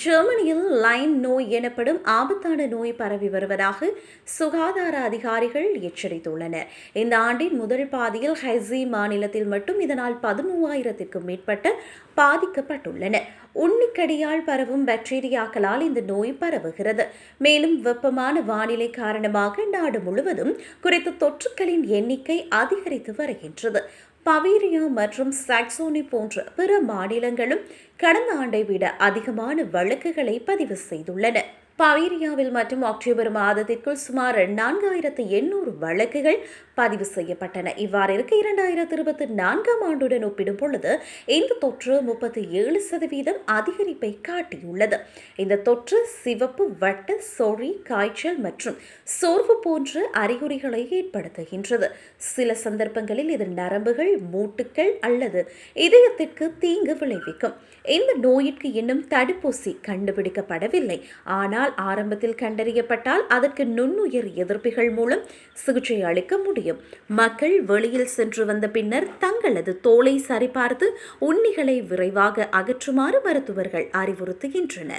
ஜெர்மனியில் லைன் நோய் எனப்படும் ஆபத்தான நோய் பரவி வருவதாக சுகாதார அதிகாரிகள் எச்சரித்துள்ளனர். இந்த ஆண்டின் முதல் பாதியில் ஹைசி மாநிலத்தில் மட்டும் இதனால் பதிமூவாயிரத்திற்கும் மேற்பட்ட பாதிக்கப்பட்டுள்ளனர் உண்ணிக்கடியால் பரவும் பாக்டீரியாக்களால் இந்த நோய் பரவுகிறது. மேலும் வெப்பமான வானிலை காரணமாக நாடு முழுவதும் குறித்த தொற்றுக்களின் எண்ணிக்கை அதிகரித்து வருகின்றது. பவீரியா மற்றும் சாக்சோனி போன்ற பிற மாநிலங்களும் கடந்த ஆண்டை விட அதிகமான வழக்குகளை பதிவு செய்துள்ளன. பவேரியாவில் மற்றும் அக்டோபர் மாதத்திற்குள் சுமார் நான்காயிரத்து எண்ணூறு வழக்குகள் பதிவு செய்யப்பட்டன. இவ்வாறு இருக்க இரண்டாயிரத்து இருபத்தி நான்காம் ஆண்டுடன் ஒப்பிடும் பொழுது இந்த தொற்று முப்பத்தி ஏழு சதவீதம் அதிகரிப்பை காட்டியுள்ளது. இந்த தொற்று சிவப்பு வட்ட சொறி காய்ச்சல் மற்றும் சோர்வு போன்ற அறிகுறிகளை ஏற்படுத்துகின்றது. சில சந்தர்ப்பங்களில் இது நரம்புகள் மூட்டுக்கள் அல்லது இதயத்திற்கு தீங்கு விளைவிக்கும். இந்த நோயிற்கு இன்னும் தடுப்பூசி கண்டுபிடிக்கப்படவில்லை. ஆனால் ஆனால் ஆரம்பத்தில் கண்டறியப்பட்டால் அதற்கு நுண்ணுயிர் எதிர்ப்பிகள் மூலம் சிகிச்சை அளிக்க முடியும். மக்கள் வெளியில் சென்று வந்த பின்னர் தங்களது தோலை சரிபார்த்து உண்ணிகளை விரைவாக அகற்றுமாறு மருத்துவர்கள் அறிவுறுத்துகின்றனர்.